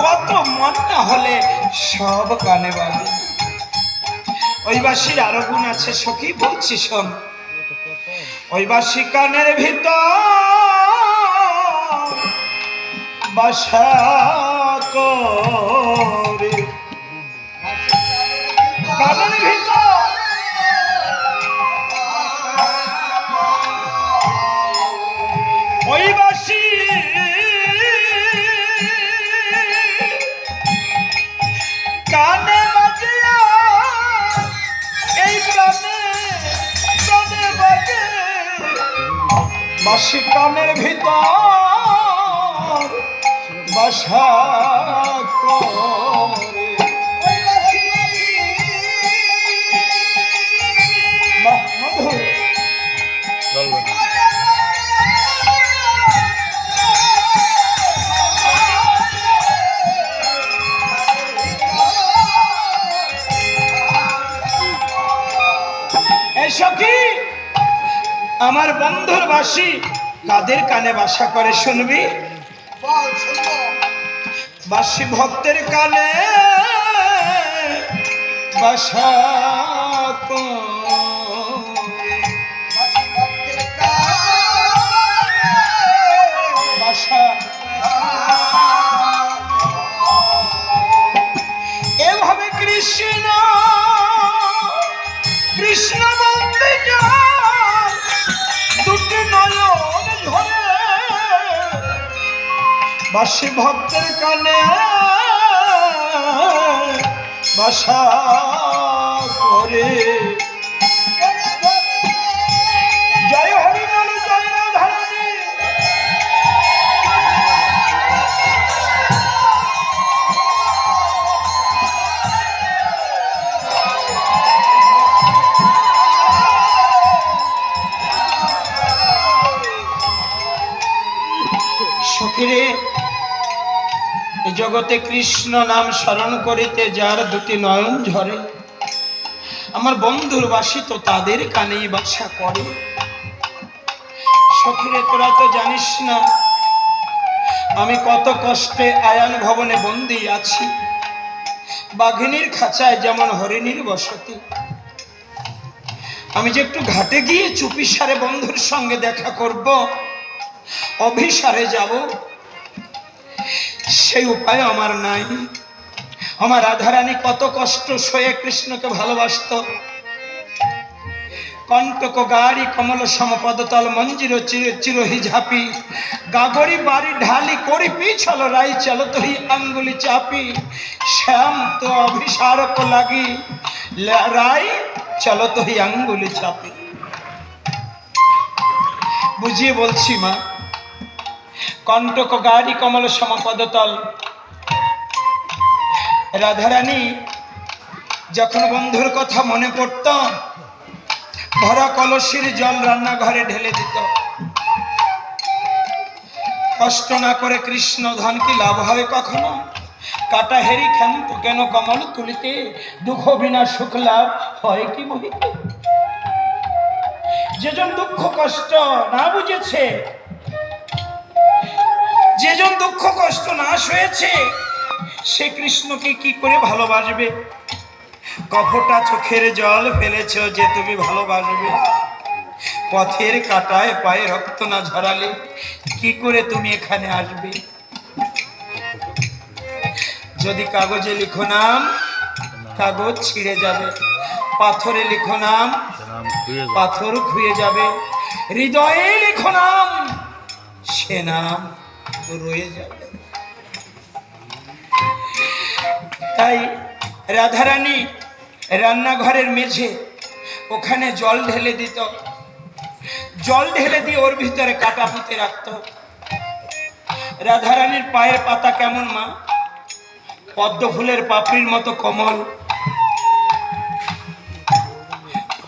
কত মন না হলে সব কানে বাজে। ঐবাসীর আরও গুণ আছে সখী, বলছি শোন। ঐবাসী কানের ভিতর বাসা বাসি কানের ভিতর বাসা বাসি কাদের কানে বাসা করে শুনবি? বাসি ভক্তের কানে বাসা বাসা বাসি বাসি ভক্তের কানে বাসা করে জগতে কৃষ্ণ নাম স্মরণ করিতে যার দুটি নয়ন ঝরে। আমার বন্ধুর বাসি তো তাদের কানেই বাসা করে। সখিরে, তোরা তো জানিস না, আমি কত কষ্টে আয়ান ভবনে বন্দি আছি। বাঘিনীর খাঁচায় যেমন হরিণীর বসতি। আমি যে একটু ঘাটে গিয়ে চুপিসারে বন্ধুর সঙ্গে দেখা করব, অভিসারে যাব। সেই উপায় আমার নাই। আমার রাধারানী কত কষ্ট সয়ে কৃষ্ণকে ভালোবাসত। কণ্টক গাড়ি, কমল সমপদতল মঞ্জির চির, চিরহি ঝাপি। গাগরি বাড়ি ঢালি করি পিছল রাই চল তোহি আঙ্গুলি চাপি। শ্যাম তো অভিসারক লাগি, রাই চল তোহি আঙ্গুলি চাপি। বুঝিয়ে বলছি মা কণ্টক গাড়ি কমল সমপদতল রাধারানী, যখন বন্ধুর কথা মনে পড়ত, ভরা কলসির জল রান্নাঘরে ঢেলে দিত। কষ্ট না করে কৃষ্ণ ধন কি লাভ হবে কখনো? কাটা হেরি ক্ষান্ত কেন কমল তুলিতে? দুঃখ বিনা সুখ লাভ হয় কি বহিতে? যেজন দুঃখ কষ্ট না বুঝেছে যেজন দুঃখ কষ্ট নাশ হয়েছে, সে কৃষ্ণকে কি করে ভালোবাসবে? কফটা চোখের জল ফেলেছ যে তুমি ভালোবাসবে। পথের কাটায় পায়ে রক্ত না ঝরালে কি করে তুমি এখানে আসবে? যদি কাগজে লিখো নাম, কাগজ ছিঁড়ে যাবে। পাথরে লিখো নাম, পাথর খুঁয়ে যাবে। হৃদয়ে লিখো নাম, সে নাম রয়ে যাবে। তাই রাধারানী রান্নাঘরের মেঝে ওখানে জল ঢেলে দিত। জল ঢেলে দিয়ে ওর ভিতরে কাটা পুঁতে রাখত। রাধারানীর পায়ের পাতা কেমন মা? পদ্ম ফুলের পাপড়ির মতো কমল।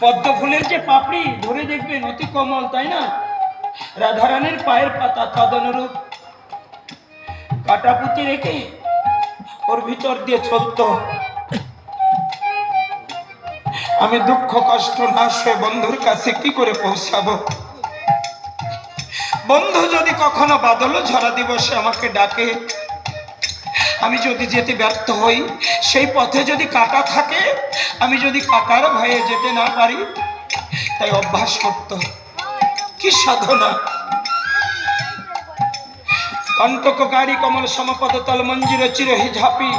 পদ্ম ফুলের যে পাপড়ি, ধরে দেখবেন অতি কমল, তাই না? রাধারানীর পায়ের পাতা তদনুরূপ। কাটা পুঁতি রেখে ওর ভিতর দিয়ে চলতো। আমি দুঃখ, কষ্ট না সয়ে বন্ধুর কাছে কি করে পৌঁছাবো? বন্ধু যদি কখনো বাদল ঝরা দিবসে আমাকে ডাকে, আমি যদি যেতে ব্যর্থ হই, সেই পথে যদি কাটা থাকে, আমি যদি কাটার ভয়ে যেতে না পারি, তাই অভ্যাস করতে। কি সাধনা! কণ্টককারী কমল সমপদ তল মঞ্জির চিরহি ঝাপি,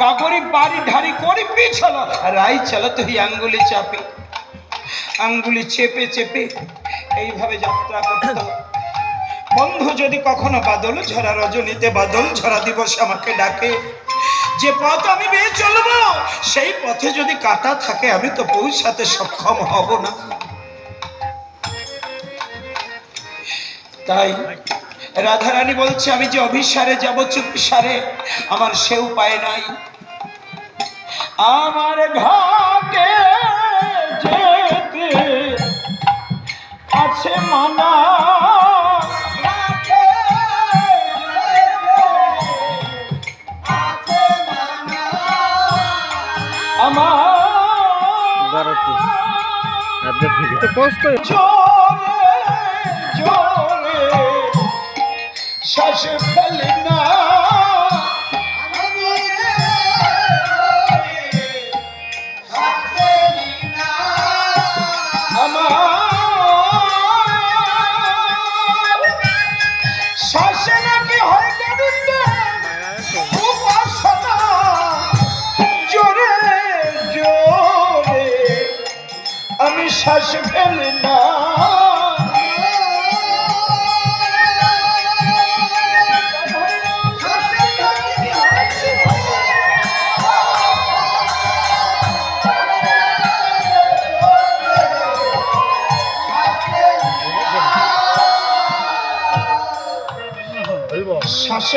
গাগরি বাড়ি ঢারি করি পিছল, রাই চলত হি আঙ্গুলি চাপি। আঙ্গুলি চেপে চেপে এইভাবে যাত্রা করতে। বন্ধু যদি কখনো বাদল ঝরা রজনীতে, বাদল ঝরা দিবস আমাকে ডাকে। যে পথ আমি বেয়ে চলবো, সেই পথে যদি কাটা থাকে, আমি তো পৌঁছাতে সক্ষম হব না। তাই রাধারানী বলছে আমি যে অভিসারে যাব চুপিসারে আমার সে উপায় নাই। আমার ঘাটে যেতে আছে মানা। মানা। আমার বারোটি শ্বাস ফেলি না। আমি শ্বাস ফেলি না।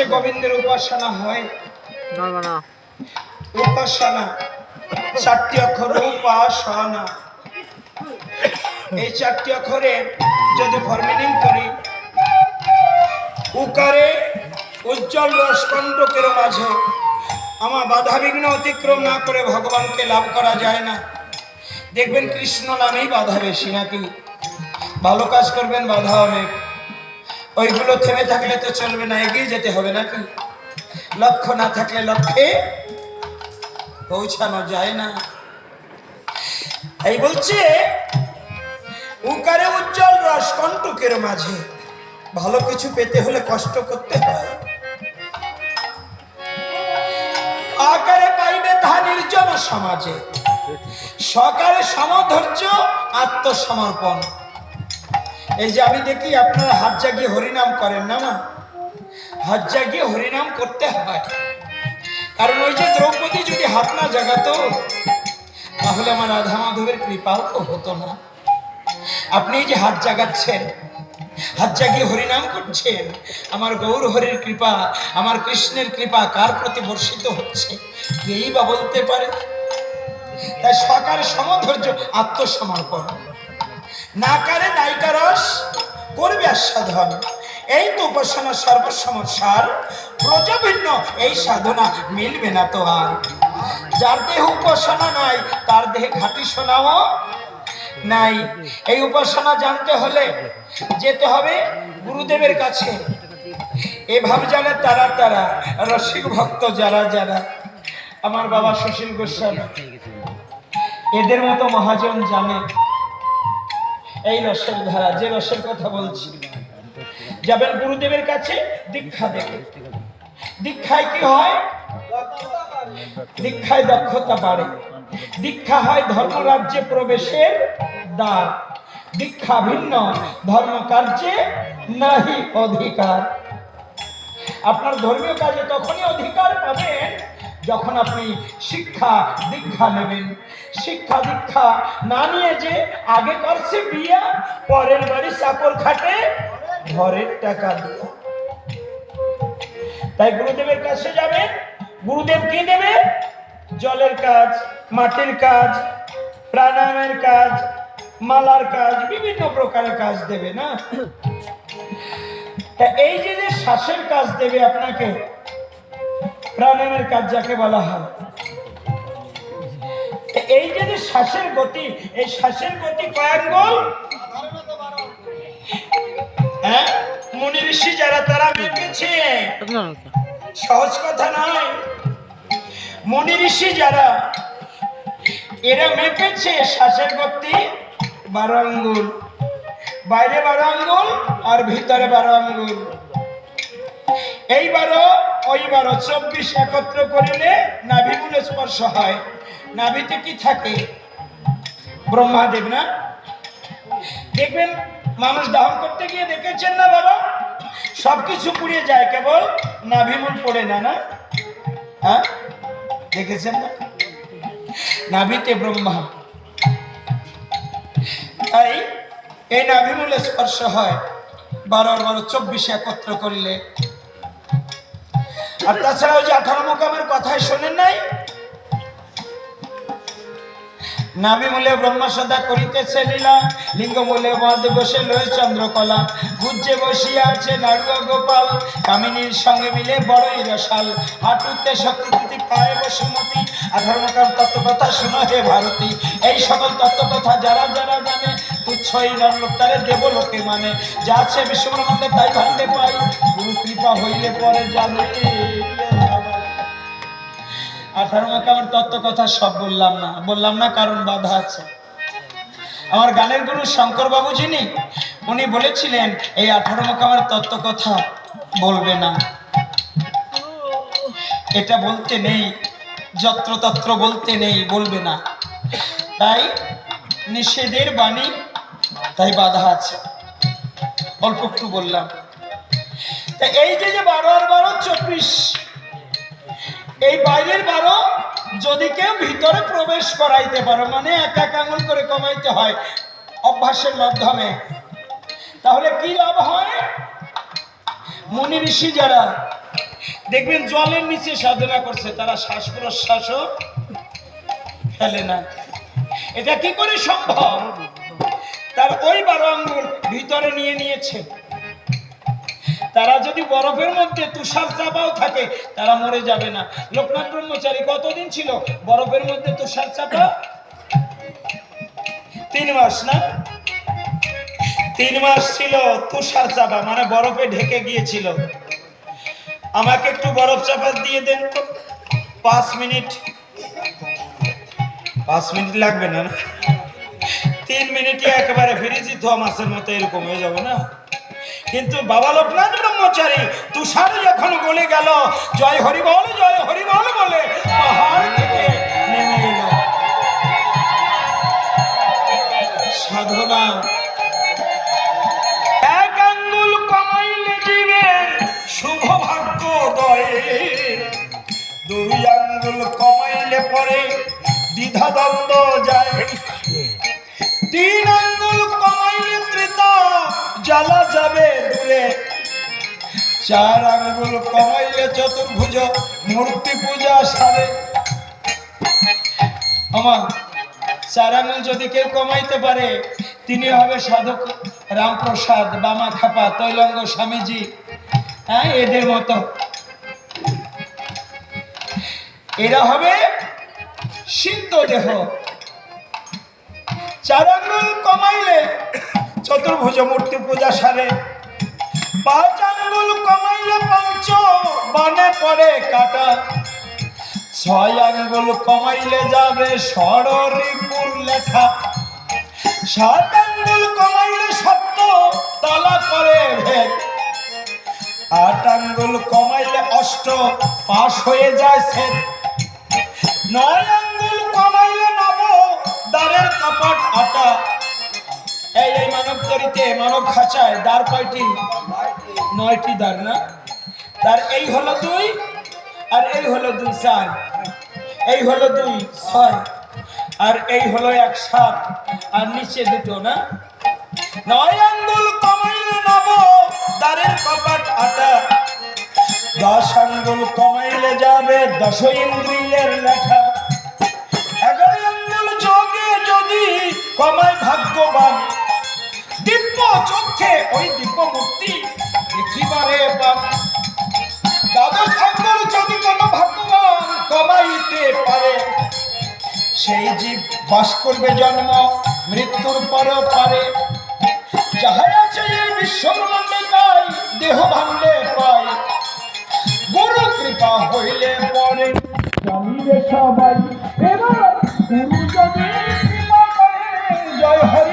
শ্বাসে গোবিন্দের উপাসনা হয়। উপাসনা চারটি অক্ষর উপাসনা। এই চারটি অক্ষরে যদি ফরমিনিং করি উকারে উজ্জ্বল রসকণ্টকের মাঝে আমার বাধা বিঘ্ন অতিক্রম না করে ভগবানকে লাভ করা যায় না। দেখবেন কৃষ্ণ নামেই বাধা বেশি নাকি? ভালো কাজ করবেন বাধা অনেক। ওইগুলো থেমে থাকলে তো চলবে না, এগিয়ে যেতে হবে নাকি? লক্ষ্য না থাকলে লক্ষ্যে পৌঁছানো যায় না। এই বলছে, উকারে উজ্জ্বল রস কণ্টকের মাঝে। ভালো কিছু পেতে হলে কষ্ট করতে হয়। আকারে পাইবে তাহা নির্জন সমাজে। সকালে সমধৈর্য, আত্মসমর্পণ। এই যে আমি দেখি আপনারা হাত জাগিয়ে হরিনাম করেন না মা? হাত জাগিয়ে হরিনাম করতে হয়। কারণ ওই যে দ্রৌপদী যদি হাত না জাগাতো, তাহলে আমার রাধা মাধবের কৃপাও তো হতো না। আপনি এই যে হাত জাগাচ্ছেন, হাত জাগিয়ে হরিনাম করছেন, আমার গৌর হরির কৃপা, আমার কৃষ্ণের কৃপা কার প্রতি বর্ষিত হচ্ছে, কেই বা বলতে পারে? তাই সকার সমধৈর্য আত্মসমর্পণ। নাকারে নায়িকারস করবে আস্বাদন। এই তো উপাসনা সর্বসমস্যার প্রজভিন্ন এই সাধনা মিলবে না তো আর। যার দেহ উপাসনা নাই, তার দেহে খাঁটি শোনাও নাই। এই উপাসনা জানতে হলে যেতে হবে গুরুদেবের কাছে। এভাবে জানে তারা তারা, রসিক ভক্ত যারা যারা। আমার বাবা সুশীল গোস্বামী। এদের মতো মহাজন জানে। এই রসের ধারা, যে রসের কথা বলছি। যাবেন গুরুদেবের কাছে, দীক্ষা দেবে দীক্ষায় কি হয়? দীক্ষায় দক্ষতা বাড়ে। দীক্ষা হয় ধর্মরাজ্যে প্রবেশের দ্বার। দীক্ষা ভিন্ন ধর্ম কার্যে নাহি অধিকার। আপনার ধর্মীয় কাজে তখনই অধিকার পাবেন যখন আপনি শিক্ষা দীক্ষা নেবেন, শিক্ষা দীক্ষা না নিয়ে যে আগে করছে বিয়া, পরের বাড়ি চাকর খাটে, ঘরের টাকা দিয়ে। তাই গুরুদেবের কাছে যাবেন, গুরুদেব কি দেবে? জলের কাজ, মাটির কাজ, প্রাণায়ামের কাজ, মালার কাজ, বিভিন্ন প্রকারের কাজ দেবে না? তা এই যে যে শ্বাসের কাজ দেবে আপনাকে প্রাণায়ামের কাজ যাকে বলা হয়। এই যে যে শ্বাসের গতি, এই শ্বাসের গতি কয়েক গোল হ্যাঁ? মুনি ঋষি যারা, তারা মেপেছে সহজ কথা নয়। মনি ঋষি যারা, এরা মেপেছে শ্বাসের গতি বারো আঙ্গুল। বাইরে বারো আঙ্গুল আর ভিতরে বারো আঙ্গুল। এই বারো ওই বারো চব্বিশ একত্র করিলে নাভিমূল স্পর্শ হয়? নাভিতে কি থাকে? ব্রহ্মাদেব না? দেখবেন, মানুষ দাহন করতে গিয়ে দেখেছেন না বাবা? সবকিছু পুড়িয়ে যায়, কেবল নাভিমূল পড়ে না না? হ্যাঁ? দেখেছেন না? নাভিতে ব্রহ্মা। তাই এই নাভিমূলে স্পর্শ হয়। বারো বারো চব্বিশে একত্র করিলে। আর তাছাড়া ওই যে আঠারো মোকামের কথাই শোনেন নাই? করিতেছে লীলা, লিঙ্গ বসে লয়ে চন্দ্রকলা। গুজ্জে বসিয়া আছে গোপাল, কামিনীর সঙ্গে মিলে বড়ই রসাল। হাঁটুতে পায়ে বসুমতি তত্ত্বকথা শোনো হে ভারতী। এই সকল তত্ত্বকথা যারা যারা জানে, তুচ্ছই নরলোক তারে দেব লোকে মানে। যা আছে বিশ্বব্রহ্মাণ্ডে তাই ভান্ডে পাই। গুরু কৃপা হইলে পরে জানে আঠারো আমার তত্ত্ব কথা সব বললাম না। বললাম না কারণ বাধা আছে। আমার গানের গুরু শঙ্কর বাবু যিনি উনি বলেছিলেন, এই আঠারো মাকে আমার তত্ত্ব কথা বলবে না। এটা বলতে নেই, যত্রতত্র বলতে নেই, বলবে না। তাই নিষেধের বাণী, তাই বাধা আছে। অল্প একটু বললাম। এই যে যে বারো আর বারো, চব্বিশ এই বাইরের বারো যদি কেউ ভিতরে প্রবেশ করাইতে পারো মানে এক এক আঙুল করে কমাইতে হয় অভ্যাসের মাধ্যমে, তাহলে কি লাভ হয়? মুনি ঋষি যারা, দেখবেন জলের নিচে সাধনা করছে, তারা শ্বাস প্রশ্বাসও ফেলে না। এটা কি করে সম্ভব? তার ওই বারো আঙ্গুল ভিতরে নিয়ে নিয়েছে। তারা যদি বরফের মধ্যে তুষার চাপাও থাকে, তারা মরে যাবে না। লোকনাথ ব্রহ্মচারী কতদিন ছিল বরফের মধ্যে তুষার চাপা? তিন মাস না? তিন মাস ছিল তুষার চাপা মানে বরফে ঢেকে গিয়েছিল। আমাকে একটু বরফ চাপা দিয়ে দেন তো। পাঁচ মিনিট। পাঁচ মিনিট লাগবে না? তিন মিনিটে একেবারে ফিরেছি তো মাসের মতো এরকম হয়ে যাবে না? কিন্তু বাবা লোকনাথ ব্রহ্মচারী তুষার যখন গলে গেল, জয় হরিবল জয় হরিবল বলে পাহাড় থেকে নেমে এলো। সাধনা। এক আঙ্গুল কমাইলে দয়ে দুই আঙ্গুল পরে দ্বিধা দ্বন্দ্ব যায়। তিন জ্বালা যাবে দূরে। চার আঙ্গুল কমাইলে চতুর্ভুজ, মূর্তি পূজা সারে। আমার চার আঙ্গুল যদি কেউ কমাইতে পারে, তিনি হবে সাধক রামপ্রসাদ, বামা খাপা, তৈলঙ্গ স্বামীজি। হ্যাঁ এদের মতো। এরা হবে সিদ্ধ দেহ। চার আঙ্গুল কমাইলে চতুর্ভুজ মূর্তি পূজা সারে। কমাইলে পঞ্চ কাটা। ছয় আঙ্গুল কমাইলে যাবে ষড়রিপুর লেখা। সাত আঙ্গুল কমাইলে সত্য, তালা করে ভেদ আট আঙ্গুল কমাইলে অষ্ট, পাশ হয়ে যায় নয় আঙ্গুল কমাইলে নব, দ্বারের কপাট আটা। এই মানব খাঁচায় দ্বার কয়টি? নয়টি দ্বার না? তার এই হলো দুই আর এই হলো দুই চার। এই হলো দুই ছয় আর এই হলো এক সাত। আর নিচে দুটো না? নয় আঙ্গুল কমাইলে দ্বারের কপাট আটা। দশ আঙ্গুল কমাইলে যাবে দশ ইন্দ্রিয়ের লেখা। এগারো আঙ্গুল যোগে যদি কমায় ভাগ্যবান চক্ষে ওই দিব্য মুক্তি দেখিবারে দ্বাদশ আঙ্গুল যদি কোনো ভাগ্যবান কমাইতে পারে, সেই জীব বাস করবে জন্ম, মৃত্যুর পরও পারে। যাহাই আছে এই বিশ্বব্রহ্মাণ্ডে তাই দেহ ভাণ্ডে পায়। গুরু কৃপা হইলে পরে জানিবে সবাই। এবার গুরু যদি জয় হরি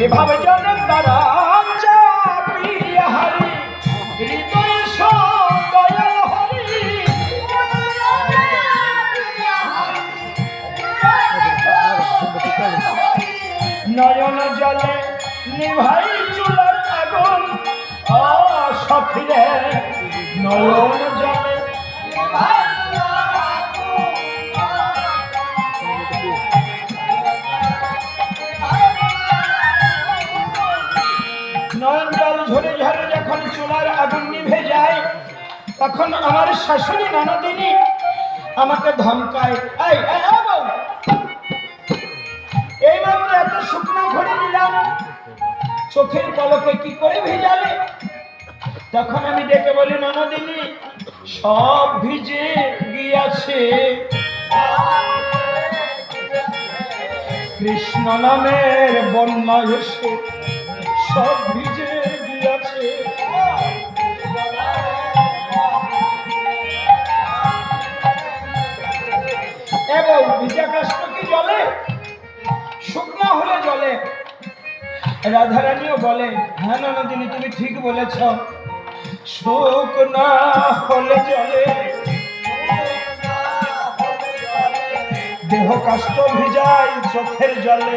এভাবে জানেন তারা নয়ন জলে নিভাই চুলার আগুন ও সফিরে নয়ন তখন আমার শাশুড়ি ননদিনী আমাকে ধমকায়, এই মাত্র এত শুকনো ঘড়ি নিলাম, চোখের পলকে কি করে ভিজালে? তখন আমি ডেকে বলি, ননদিনী, সব ভিজে গিয়াছে। কৃষ্ণ নামের বন্যা সব কি জলে? শুকনো হলে জলে। রাধারানীও বলে হ্যাঁ ননদিনী, তুমি ঠিক বলেছ। শুকনা হলে জলে, দেহ কাষ্ট ভিজাই চোখের জলে।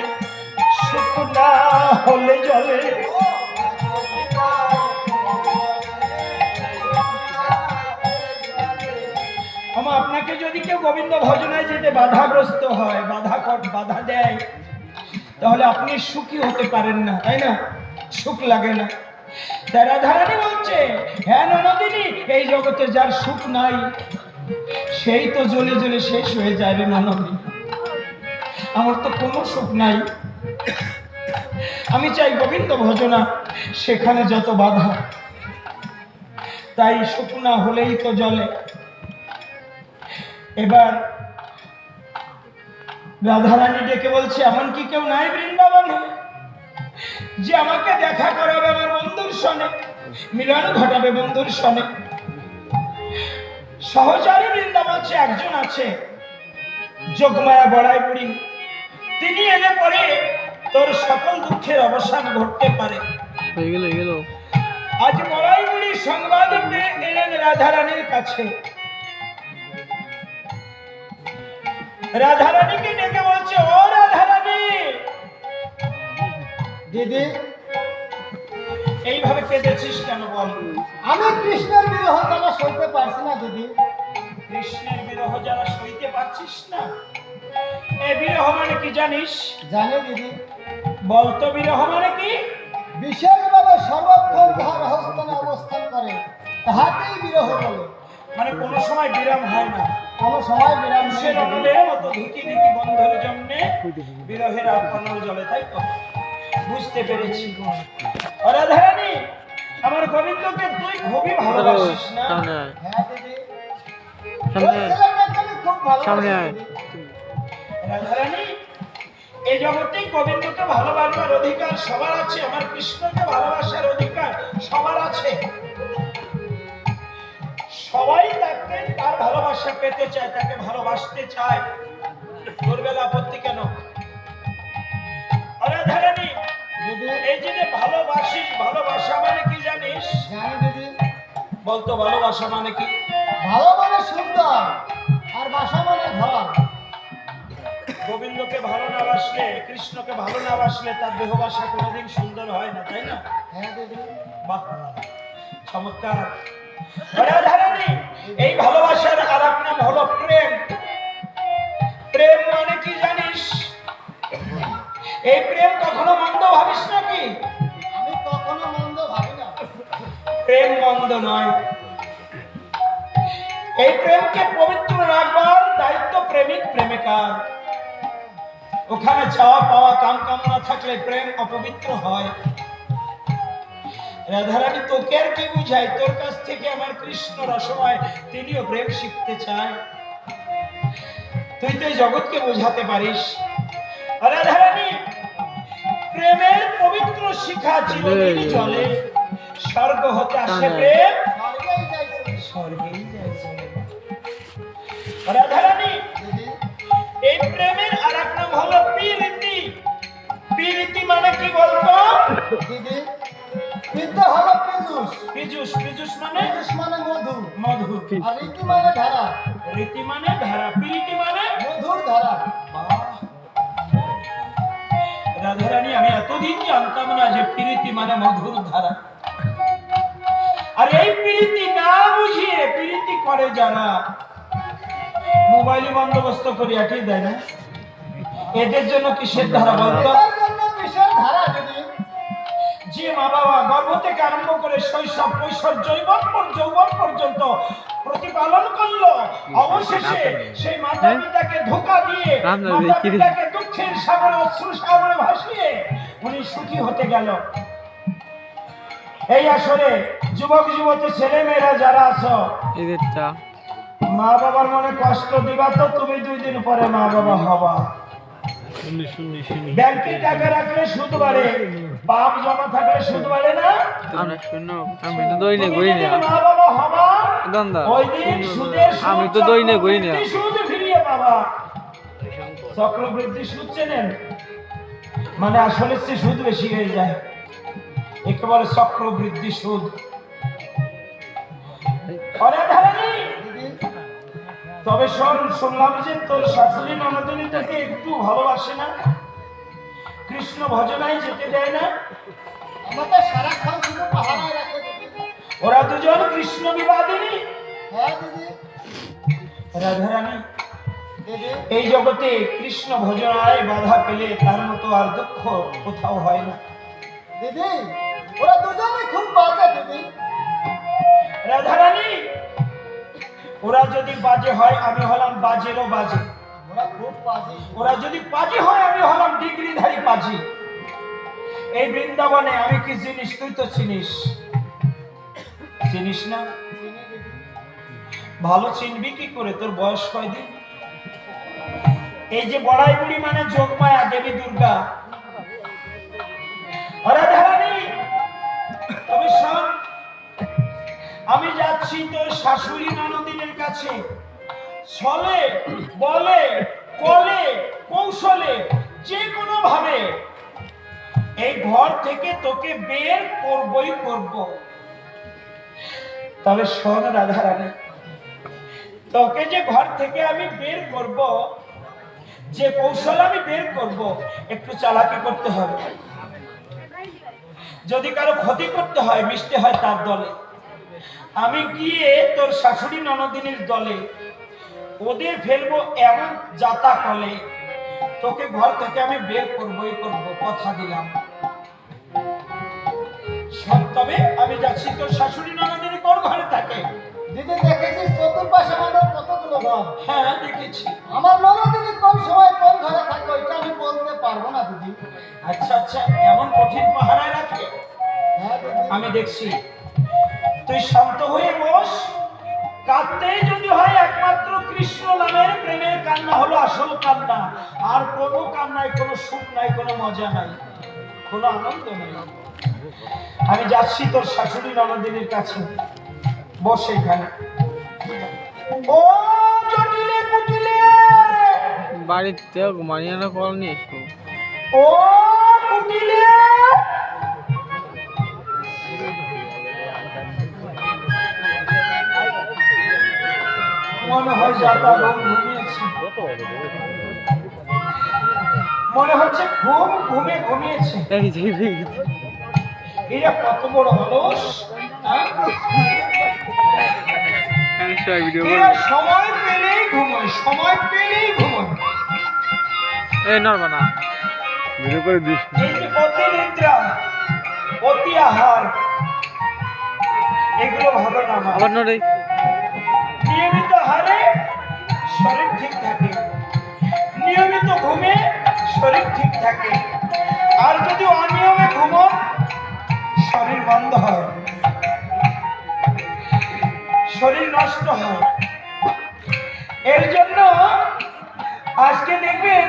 শুকনা হলে জলে আমার আপনাকে যদি কেউ গোবিন্দ ভজনায় যেতে বাধাগ্রস্ত হয় বাধা বাধা দেয় তাহলে আপনি সুখী হতে পারেন না তাই না সুখ লাগে না তাই রাধারানী বলছে হ্যাঁ ননদিনী এই জগতে যার সুখ নাই সেই তো জ্বলে জ্বলে শেষ হয়ে যায় রে ননদিনী। আমার তো কোনো সুখ নাই। আমি চাই গোবিন্দ ভজনা, সেখানে যত বাধা। তাই শুকনা হলেই তো জলে। এবার রাধারানী ডেকে বলছে এমন কি কেউ নাই বৃন্দাবনে যে আমাকে দেখা করাবে আমার বন্ধুর সনে? মিলন ঘটাবে বন্ধুর সনে? সহচারী বৃন্দা বলছে একজন আছে যোগমায়া বড়াই বুড়ি। তিনি এলে পরে তোর সকল দুঃখের অবসান ঘটতে পারে। আজ বড়াই বুড়ি সংবাদ এলেন রাধারানীর কাছে। রাধারানীকে ডেকে বলছে ও রাধারানী! দিদি। এইভাবে কেঁদেছিস কেন বল? আমি কৃষ্ণের বিরহ জ্বালা সইতে পারছি না দিদি। কৃষ্ণের বিরহ যারা সইতে পারছিস না? এ বিরহ মানে কি জানিস? জানে দিদি। বলতো বিরহ মানে কি? বিশেষভাবে সর্বক্ষণ যাহার হস্তনে অবস্থান করে তাহাকেই বিরহ বলে। মানে কোনো সময় বিরাম হয় না। কোনো সময় মতো বন্ধের জন্য বিরহের আপন জলে তাই বুঝতে পেরেছি। রাধারানী আমার গোবিন্দকে তুই খুবই ভালোবাসিস না? হ্যাঁ দিদি। সামনে। রাধারানী এই জগতে গোবিন্দকে ভালোবাসার অধিকার সবার আছে আমার কৃষ্ণকে ভালোবাসার অধিকার সবার আছে। সবাই তাকে তার ভালোবাসা পেতে চায় তাকে ভালোবাসতে চায়। তোর বেলা আপত্তি কেন? দিদি এই যে ভালোবাসিস ভালোবাসা মানে কি জানিস? বলতো ভালোবাসা মানে কি? ভালো মানে সুন্দর আর বাসা মানে ঘর গোবিন্দকে ভালো না বাসলে কৃষ্ণকে ভালো না বাসলে তার দেহবাসা কোনোদিন সুন্দর হয় না তাই না? হ্যাঁ দিদি বাহ চমৎকার। রাধারানী এই ভালোবাসার আর এক নাম হলো প্রেম। প্রেম মানে কি জানিস? এই প্রেম কখনো মন্দ ভাবিস নাকি? আমি কখনো মন্দ ভাবি না। প্রেম মন্দ নয়। এই প্রেমকে পবিত্র রাখবার দায়িত্ব প্রেমিক প্রেমিকার। ওখানে চাওয়া পাওয়া কাম কামনা থাকলে প্রেম অপবিত্র হয়। রাধারানী তোকে আর কি বুঝাই তোর কাছ থেকে আমার কৃষ্ণ রসময় তিনিও প্রেম শিখতে চায়। তুই তো এই জগৎকে বোঝাতে পারিস। রাধারানী প্রেমের পবিত্র শিখা চিরদিন চলে। স্বর্গ হতে আসে প্রেম। স্বর্গেই যাইছে। রাধারানী এই প্রেমের আর এক নাম হলো প্রীতি। প্রীতি মানে কি বলতো? দিদি। বিদ্যা হলো পীযুষ। পীযুষ পীযুষ মানে? পীযুষ মানে মধু। মধু। আর রীতি মানে ধারা। রীতি মানে ধারা প্রীতি মানে? মধুর ধারা। রাধারানী আমি এতদিন জানতাম না যে প্রীতি মানে মধুর ধারা। আর এই প্রীতি না বুঝিয়ে প্রীতি করে যারা মোবাইলে বন্দোবস্ত করে আটিয়ে দেয় না? এদের জন্য কিসের ধারা বলতো? ধারা? দিদি যে মা বাবা গর্ভ থেকে আরম্ভ করে শৈশব কৈশোর যৌবন পর যৌবন পর্যন্ত প্রতিপালন করল অবশেষে সেই মাতা পিতাকে ধোকা দিয়ে মাতা? পিতাকে দুঃখের সাগরে অশ্রু সাগরে ভাসিয়ে উনি সুখী হতে গেল। এই আসলে যুবক যুবতী ছেলে মেয়েরা যারা আছো মা বাবার মনে কষ্ট দিবা তো তুমি দুই দিন পরে মা বাবা হবা। ব্যাংকে টাকা রাখলে সুদ বাড়ে। বাপ জমা থাকলে সুদ বাড়ে না? আমরা শুনো আমি তো দই নে। গই না মা বাবা হবা গন্ধা ওই দিন সুদের সুদ আমি তো দই নে গই না। চক্রবৃদ্ধি সুদ ফিরিয়ে পাবা। চক্রবৃদ্ধি সুদ চেনেন? মানে আসলে সে সুদ বেশি হয়ে যায়। একেবারে চক্রবৃদ্ধি সুদ। দিদি তবে শোন শুনলাম যে তোর শাশুড়ি ননদিনী তাকে একটু ভালোবাসে না? কৃষ্ণ ভজনায় যেতে দেয় না? আমাকে সারাক্ষণ শুধু পাহারায় রাখে। ওরা দুজন কৃষ্ণ বিবাদিনী। হ্যাঁ দিদি। রাধারানী এই জগতে কৃষ্ণ ভজনায় বাধা পেলে তার মতো আর দুঃখ কোথাও হয় না। দিদি ওরা দুজনে খুব বাজে দিদি। রাধারানী ওরা যদি বাজে হয় আমি হলাম বাজেরও বাজে। ওরা খুব বাজে। ওরা যদি পাজি হয় আমি হলাম ডিগ্রিধারী পাজি এই বৃন্দাবনে আমি কি জিনিস? তুই তো চিনিস। চিনিস না? ভালো চিনবি কি করে? তোর বয়স কয়দিন? এই যে বড়াই বুড়ি মানে যোগমায়া দেবী দুর্গা। রাধারানী তবে শোন আমি যাচ্ছি তোর শাশুড়ি ননদিনের কাছে। ছলে, বলে, কলে, কৌশলে যে কোনো ভাবে এই ঘর থেকে তোকে বের করবই করব। তবে শোন রাধারানী, তোকে যে ঘর থেকে আমি বের করব, যে কৌশল আমি বের করব, একটু চালাকি করতে হবে। যদি কারও ক্ষতি করতে হয় মিশতে হয় তার দলে। আমি গিয়ে তোর শাশুড়ি ননদিনীর দলে ওদের ফেলব এমন যাতা কলে। তোকে ঘর থেকে আমি বের করবই করব কথা দিলাম। তবে আমি যাচ্ছি তোর শাশুড়ি ননদিনী কোন ঘরে থাকে? দিদি দেখেছিস চতুর্পাশে আমাদের কতগুলো ঘর? হ্যাঁ দেখেছি। আমার ননদিনী কোন সময় কোন ঘরে থাকে ওইটা আমি বলতে পারব না দিদি। আচ্ছা আচ্ছা এমন কঠিন পাহারায় রাখে? হ্যাঁ আমি দেখছি। তুই শান্ত হয়ে বস। কাঁদতেই যদি হয় একমাত্র কৃষ্ণ নামের প্রেমের কান্না হলো আসল কান্না। আর কোনো কান্নায় কোনো সুখ নাই কোনো মজা নাই কোনো আনন্দ নেই। আমি যাচ্ছি তোর শাশুড়ি ননদিনীর কাছে। বস এখানে। ও জটিলে কুটিলে বাড়িতে মানিয়ানা কল নিয়ে এসো। ও কুটিলে মনে হয় যাতা ঘুম ঘুমিয়েছে। মনে হচ্ছে ঘুম ঘুমে ঘুমিয়েছে। এই যে এই এরা কত বড় হ্যাঁ? সময় পেলেই ঘুমোয় সময় পেলেই ঘুমোয়। এই নড়বা না ভিডিও করে দিস। এই যে অতি নিদ্রা অতি আহার এগুলো ভালো না। আবার নড়ে নিয়মিত হারে শরীর ঠিক থাকে। নিয়মিত ঘুমে শরীর ঠিক থাকে। আর যদি অনিয়মে ঘুমো শরীর বন্ধ হয়। শরীর নষ্ট হয়। এর জন্য আজকে দেখবেন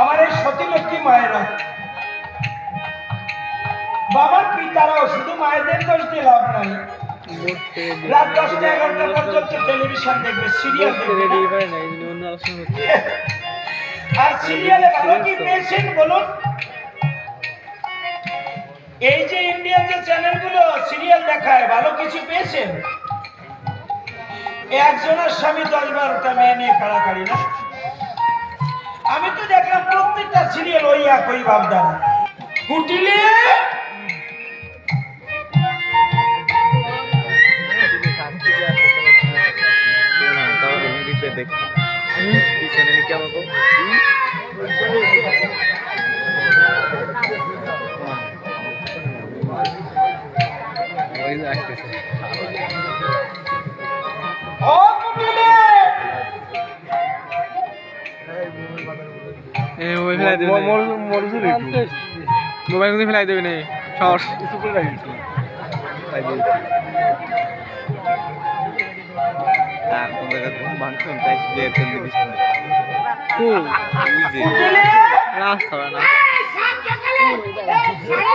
আমার এই সতীলক্ষ্মী মায়েরা, বাবার পিতারাও শুধু মায়েদের দোষ দিয়ে লাভ নাই। রাত দশটা এগারোটা পর্যন্ত টেলিভিশন দেখবে সিরিয়াল দেখবে রেডি না? করে না এই জন্য অন্য আলোচনা হচ্ছে আর সিরিয়ালে ভালো কি পেয়েছেন বলুন? এই যে ইন্ডিয়ান যে চ্যানেলগুলো সিরিয়াল দেখায় ভালো কিছু পেয়েছেন? একজনের স্বামী দশ বারোটা মেয়ে নিয়ে কাড়াকাড়ি না? আমি তো দেখলাম প্রত্যেকটা সিরিয়াল ওই একই ভাবদারা কুটিলে পিছনে নিকে আমাকে? আসতেছে। মোবাইল ফেলাই দেবে মোবাইল কিন্তু ফেলাই দেবে না শর্ট কুটিলে রাস্তা হবে না সাত সকালে সাড়ে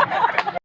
সাত